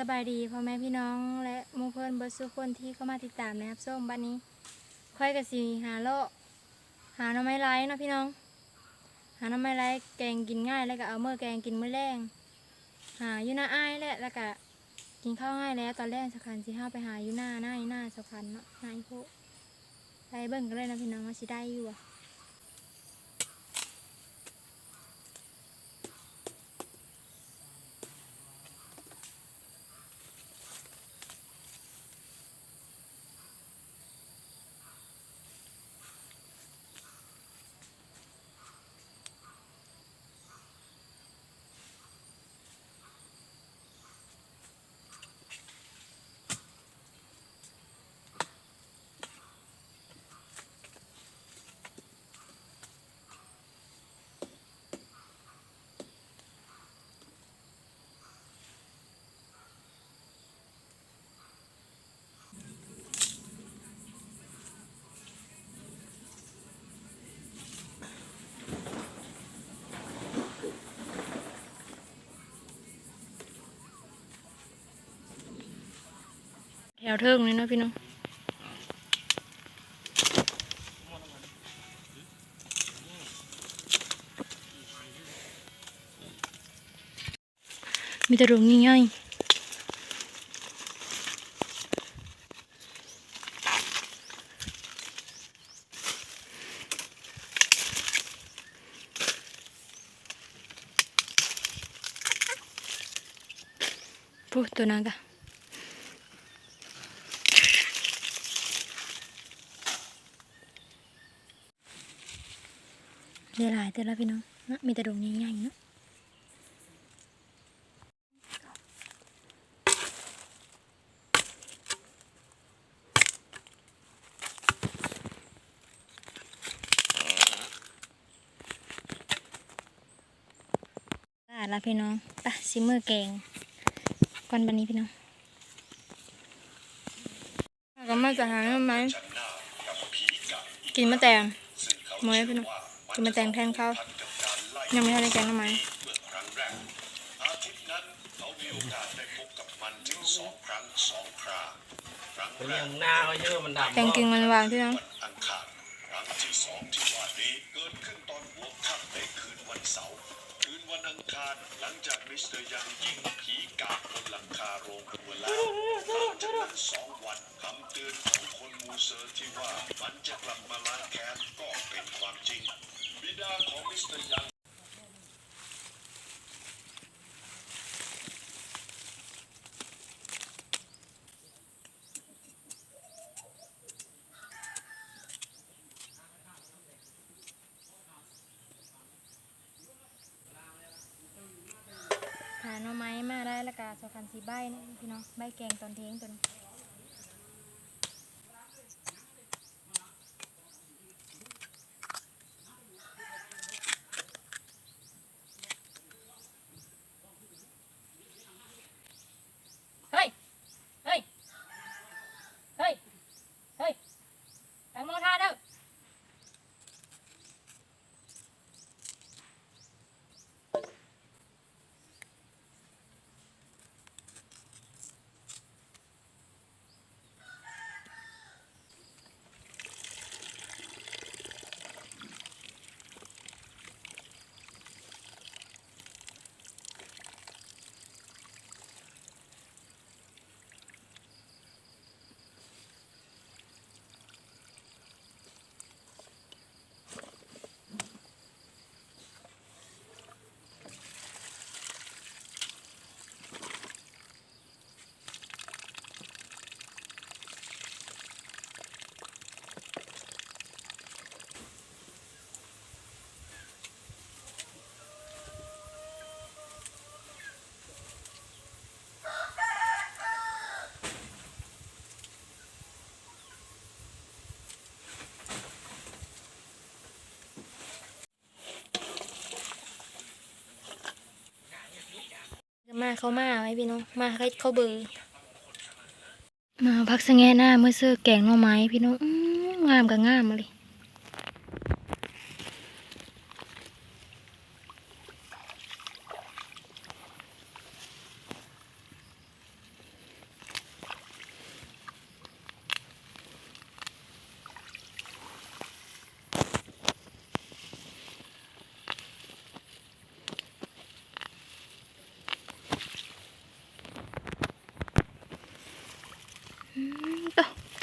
สบายดีพ่อแม่พี่น้องและมูเพื่อนเบิร์สุกคนที่เข้ามาติดตามนะครับส้มบัดนี้ค่อยกับสีหาเลหาหน่อไม้ไร้เนาะพี่น้อง หาหน่อไม้ไร้แกงกินง่ายแล้วก็เอาเมื่อแกงกินมื้อแรงหาอยู่หน้าอ้ายแหละแล้วก็กินข้าวง่ายแล้วตอนแรกสักคันสิห้าไปหาอยู่หน้าหน้าหน้าสักคันเนาะหน้าอีโพะไปเบิ่งกันเลยนะพี่น้องว่าสิได้อยู่อะ แถวเทิงนี่นะพี่น้องมีแต่ดวงง่ายๆปุ๊ตัวนั้นกะ เดี๋ยวหลายแต่ละพี่น้องเนาะมีแต่ดงใหญ่ๆเนาะได้ละพี่น้องไปซิมือแกงก่อนบันนี้พี่น้องก็มาจะหาไหมกินมะแตงหมวยพี่น้อง กินมาแตงแทนเขายังไม่ทันได้แกงทำไมอาทิตย์นั้นเขามีโอกาสได้พบกับมันถึงสองครั้งสองคราครั้งเป็นแรอกย่างหน้าเขาเยอะมันดำแตงกิ่งมันวางพี่น้องวัน นวันอังคารหลังจากมิสเตอร์ยังยิงผีกาบนหลังคาโรงครัวแล้วหลังจากนั้นสองวันคำเตือนของคนมูเซอร์ที่ว่ามันจะกลับมาล้างแค้นก็เป็นความจริง บิดาของมิสเตอร์ยัง หาหน่อไม้มาได้แล้วก็ สองคันสีใบนะพี่น้องใบแกงตอนเทงตัวนี้ มาเขามาไว้พี่น้องมาเขาเขาเบอร์มาพักสะแงหน้าเมื่อเสื้อแกงหน่อไม้พี่น้องงามกับงามเลย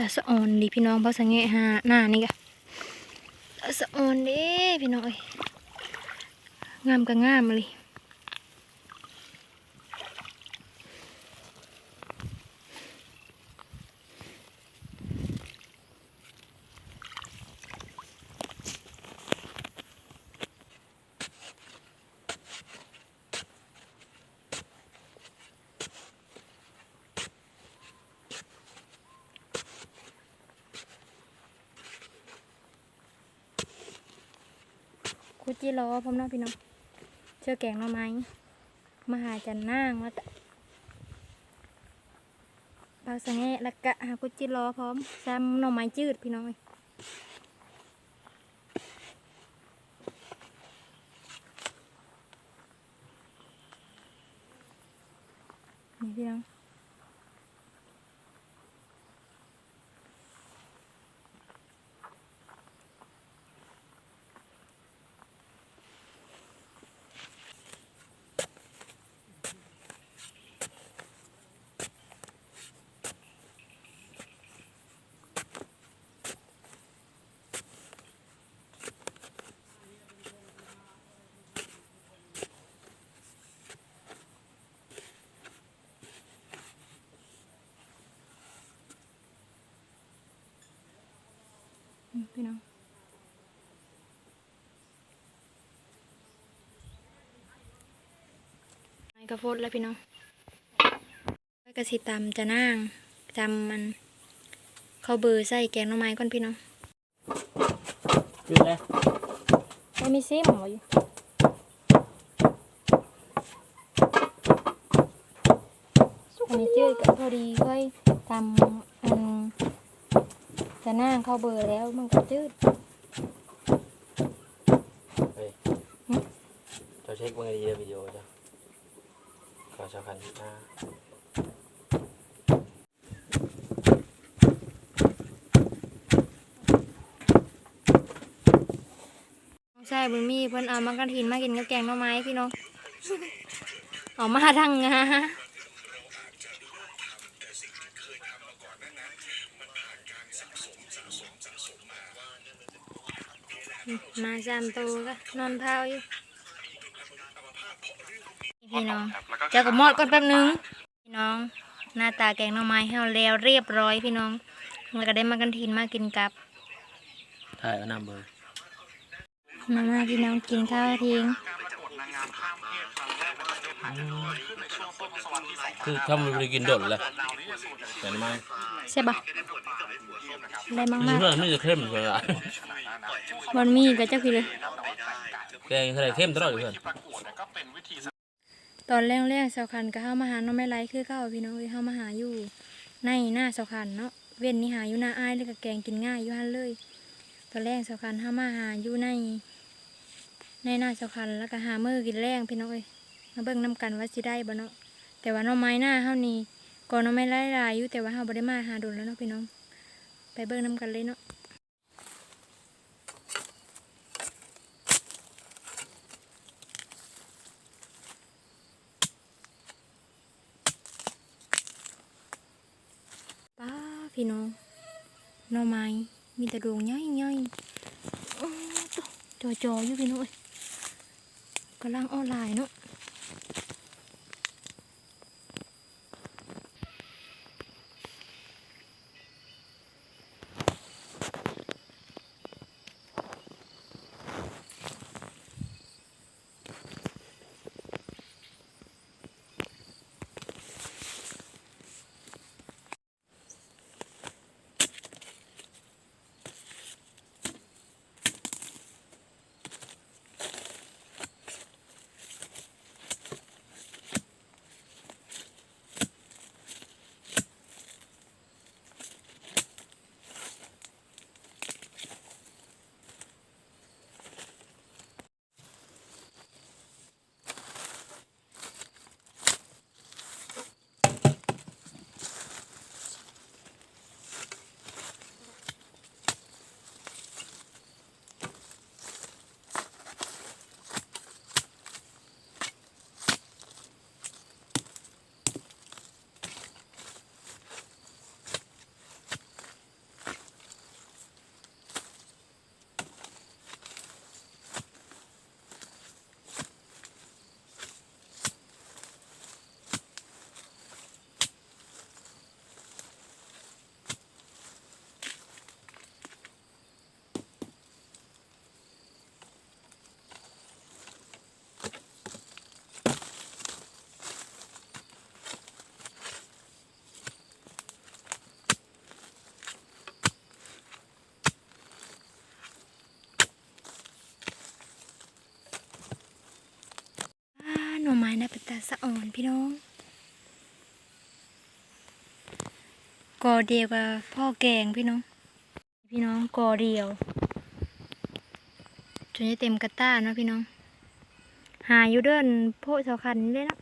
ตาสะออนดีพี่น้องเพราะสังเกตหาหน้านี่กะตาสะออนเด้พี่น้องงามก็งามเลย จิรอพร้อมเน้องพี่น้องเชื่อแกงน่อไม้มาหาจันนางแล้วก็ปลาสังเกตแล้วก็หาคุจิรอพร้อมซ้ำหน่อไม้จืดพี่น้องอยนี่พี่น้อง พี่น้องไม้กระโพดแล้วพี่น้องไว้กระสิตำจะนางจำมันเข้าเบอร์ใส่แกงหน่อไม้ก่อนพี่น้องหยุดเลยไม่มีซิมเหรออยู่อันนี้จืดก็พอดีค่อยตำอัน จะนางเข้าเบอร์แล้วมันก็จืดเฮ้ยเราเช็คมึงดีๆวิดีโอจ้ะขอชาวคันที่หน้าใช่บุญมีเพิ่นเอามากระถินมากินกับแกงหน่อไม้พี่น้อง เอามาทางงา มาจามโตก็นอนเท้าอยู่พี่น้องเจ้าก็มอดก่อนแป๊บหนึง พี่น้อง หน้าตาแกงหน่อไม้ให้เราแล้วเรียบร้อยพี่น้องแล้วก็ได้มากระถินมากินกับถ่ายเอานำเบอร์มามาพี่น้องกินข้าวทิ้ง คือถ้ามันไปกินโดดเลยเห็นไหมใช่ปะได้มากนี่มากเพื่อนไม่จะเข้มเลยอะบอนมีก็เจ้าคือเลยแกงทะเลเข้มตลอดเลยเพื่อนตอนแรกๆเสาคันก็เข้ามาหาน้องไม่ไรคือเข้าพี่น้องเอ้ยเข้ามาหาอยู่ ในหน้าเสาคันเนาะเว้นนี่หาอยู่หน้าอ้ายเลยก็แกงกินง่ายอยู่หันเลย ตอนแรกเสาคันเข้ามาหาอยู่ในในหน้าเสาคันแล้วก็หามือกินแรงพี่น้องเอ้ย มาเบิ่งน้กันว่าสิได้บ่เนาะแต่ว่าน้องไม้หน้าเฮานี่ก่อนน้องไม้ไล่ลายอยู่แต่ว่าเฮาบ่ได้มาหาโดนแล้วเนาะพี่น้อง ไปเบิ่งน้กันเลยเนาะป้าพี่น้องน่องไม้มีแต่ดวงใหญ่ใหญ่จอจอๆอยู่พี่น้องเอ้ยกำลังออนไลน์เนาะ ตาสะอ่อนพี่น้องกอเดียวกับพ่อแกงพี่น้อง พี่น้องกอเดียวจนจะเต็มกระต้าเนาะพี่น้อง หาอยู่เดินโพดเสาคันเลยนะ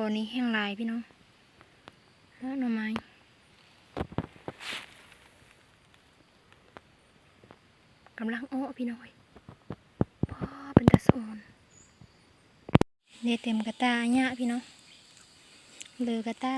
อนี้แห้งลายพี่น้องแล้วหน่อไม้กำลังอ้อพี่น้อยพ่อเป็นตะสอนเดเต็มกระตาเนี่ยพี่น้องเลือกระตา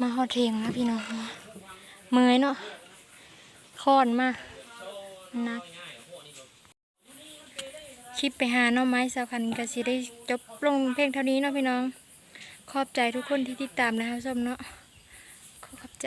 มาฮอดเทงแล้วพี่น้องเมยเนาะคอนมานักคลิปไปหาน้องไม้สาวคันกสิได้จบลงเพียงเท่านี้เนาะพี่น้อง ขอบใจทุกคนที่ติดตามนะครับส้มเนาะขอบใจ